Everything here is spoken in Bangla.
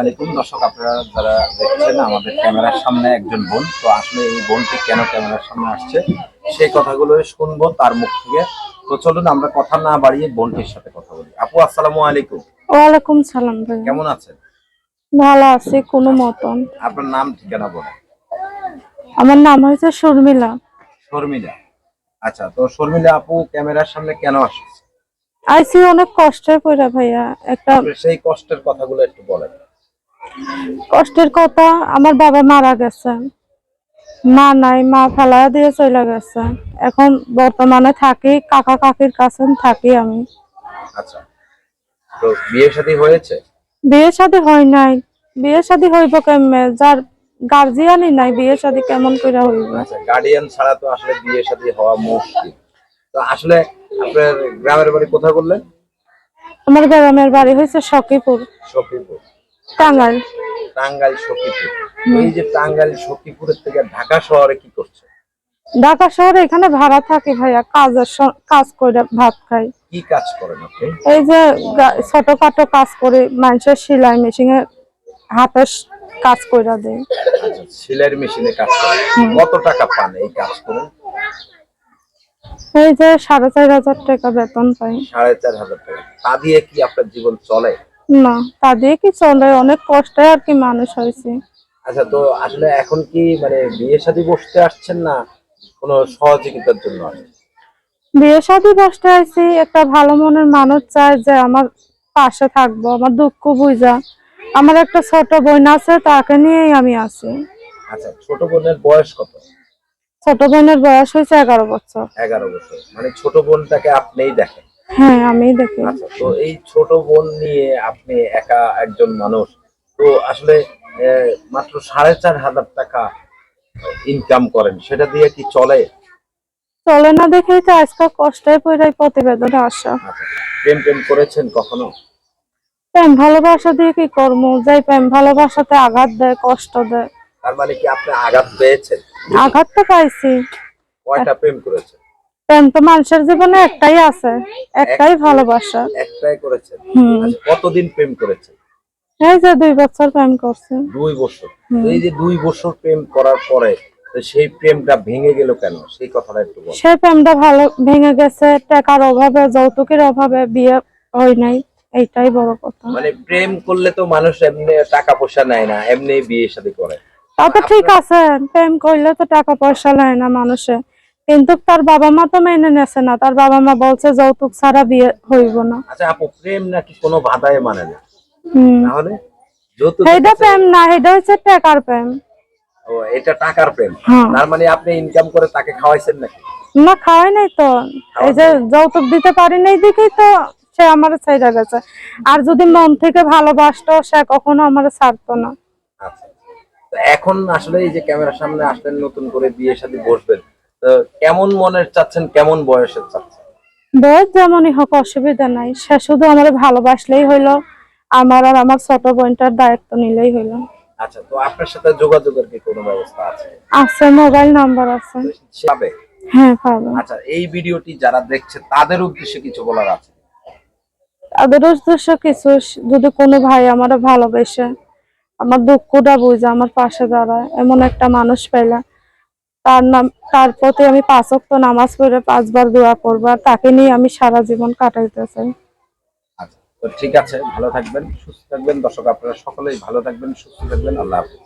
আলাইকুম দর্শক আপনারা যারা দেখছেন আমাদের ক্যামেরার সামনে একজন বোন। তো আসলে এই বোনটি কেন ক্যামেরার সামনে আসছে সেই কথাগুলো শুনব তার মুখ থেকে। তো চলুন আমরা কথা না বাড়িয়ে বোনটির সাথে কথা বলি। আপু আসসালামু আলাইকুম ওয়ালাইকুম সালাম ভাই। কেমন আছেন? ভালো আছি কোনো মতন। আপনার নাম ঠিকানা বলেন। আমার নাম হয়েছে শর্মিলা। শর্মিলা। আচ্ছা তো শর্মিলা আপু ক্যামেরার সামনে কেন আসছে? আইসি অনেক কষ্টের করে ভাইয়া। একটা সেই কষ্টের কথাগুলো একটু বলেন। কষ্টের কথা আমার বাবা মারা গেছে। মা নাই মা ফেলা দিয়ে চলে গেছে। এখন বর্তমানে থাকি কাকা কাকির কাছে থাকি আমি। আচ্ছা। তো বিয়ে শাদী হয়েছে? বিয়ে শাদী হয় নাই। বিয়ে শাদী হইব কেমনে? যার গার্জিয়ানই নাই বিয়ে শাদী কেমন করে হইব? আচ্ছা গার্ডিয়ান ছাড়া তো আসলে বিয়ে শাদী হওয়া মুশকিল। তো আসলে আপনার গ্রামের বাড়ি কোথায় বললেন? আমার গ্রামের বাড়ি হয়েছে সখীপুর। সখীপুর। টাঙ্গাইল। টাঙ্গাইল সখীপুর। এই যে টাঙ্গাইল সখীপুরের থেকে ঢাকা শহরে কি করছে? ঢাকা শহরে এখানে ভাড়া থাকি ভাইয়া কাজের কাজ করে ভাত খাই। কি কাজ করেন আপনি? এই যে ছোটখাটো কাজ করে মানুষের সেলাই মেশিনে হাতে স- কাজ করে দেয় আচ্ছা সেলাইয়ের মেশিনে কাজ করেন। কত টাকা পান এই কাজ করে? এই যে সাড়ে চার হাজার টাকা বেতন পাই। সাড়ে চার হাজার টাকা। তা দিয়ে কি আপনার জীবন চলে? না তা দিয়ে কি চলে? অনেক কষ্টে আর কি মানুষ হয়েছে। আচ্ছা তো আসলে এখন কি মানে বিয়ে শাদী বসতে আসছেন না কোনো সহযোগিতার জন্য বিয়ে শাদী বসতে আছি একটা ভালো মনের মানুষ চায় যে আমার পাশে থাকব আমার দুঃখ বুঝা। আমার একটা ছোট বোন আছে তাকে নিয়েই আমি আছি। আচ্ছা ছোট বোনের বয়স কত? ছোট বোনের বয়স হয়েছে এগারো বছর। এগারো বছর। মানে ছোট বোনটাকে আপনিই দেখেন। হ্যাঁ আমি দেখি আচ্ছা তো এই ছোট বোন নিয়ে আপনি একা একজন মানুষ তো আসলে মাত্র সাড়ে চার হাজার টাকা ইনকাম করেন সেটা দিয়ে কি চলে? চলে না দেখেই তো আজকাল কষ্টে পড়ে এই প্রতিবেদনে আসা। আচ্ছা প্রেম প্রেম করেছেন কখনো? প্রেম ভালোবাসা দিয়ে কি করব? যাই প্রেম ভালোবাসাতে আঘাত দেয় কষ্ট দেয়। তার মানে কি আপনি আঘাত পেয়েছেন? আঘাত তো পাইছি। কয়টা প্রেম করেছেন? প্রেম তো মানুষের জীবনে একটাই আছে একটাই ভালোবাসা। একটাই করেছেন। আচ্ছা কতদিন প্রেম করেছেন? এই যে দুই বছর প্রেম করছে। দুই বছর। এই যে দুই বছর প্রেম করার পরে তো সেই প্রেমটা ভেঙে গেল কেন? সেই কথাটা একটু বল। সে প্রেমটা ভালো ভেঙে গেছে টাকার অভাবে যৌতুকের অভাবে বিয়ে হয় নাই এইটাই বড় কথা। মানে প্রেম করলে তো মানুষ এমনি টাকা পয়সা নেয় না এমনি বিয়ে শাদী করে। তা তো ঠিক আছে প্রেম করলে তো টাকা পয়সা নেয় না মানুষে। কিন্তু তার বাবা মা তো মেনে নেছে না। তার বাবা মা বলছে যৌতুক ছাড়া বিয়ে হইব না। আচ্ছা আপু প্রেম নাকি কোনো বাধায় মানে না? তাহলে যত সেইটা প্রেম না এটা হচ্ছে টাকার প্রেম। ও এটা টাকার প্রেম। হ্যাঁ। তার মানে আপনি ইনকাম করে তাকে খাওয়াইছেন নাকি? না খাওয়াই নাই তো। এই যে যৌতুক দিতে পারি নাই দেখেই তো সে আমার ছেড়ে গেছে। আর যদি মন থেকে ভালোবাসতো সে কখনো আমার ছাড়তো না। আচ্ছা তো এখন আসলে এই যে ক্যামেরার সামনে আসলেন নতুন করে বিয়ে শাদী বসবেন কেমন মনের চাচ্ছেন কেমন বয়সের চাচ্ছেন? বয়স যেমনই হোক অসুবিধা নাই। সে শুধু আমার ভালোবাসলেই হইল আমার আর আমার ছোট বোনটার দায়িত্ব নিলেই হইল। আচ্ছা তো আপনার সাথে যোগাযোগের কি কোনো ব্যবস্থা আছে? আছে মোবাইল নাম্বার আছে। পাবে? হ্যাঁ পাবো। আচ্ছা এই ভিডিওটি যারা দেখছে তাদের উদ্দেশ্যে কিছু বলার আছে? তাদের উদ্দেশ্য কিছু যদি কোনো ভাই আমার ভালোবেসে আমার দুঃখটা বুঝে আমার পাশে দাঁড়ায় এমন একটা মানুষ পেলে তার নাম, তার প্রতি আমি পাঁচ অক্ত নামাজ পড়ে পাঁচবার দোয়া করব আর তাকে নিয়ে আমি সারা জীবন কাটাইতে চাই। আচ্ছা তো ঠিক আছে, ভালো থাকবেন, সুস্থ থাকবেন। দর্শক, আপনারা সকলেই ভালো থাকবেন, সুস্থ থাকবেন। আল্লাহ হাফিজ।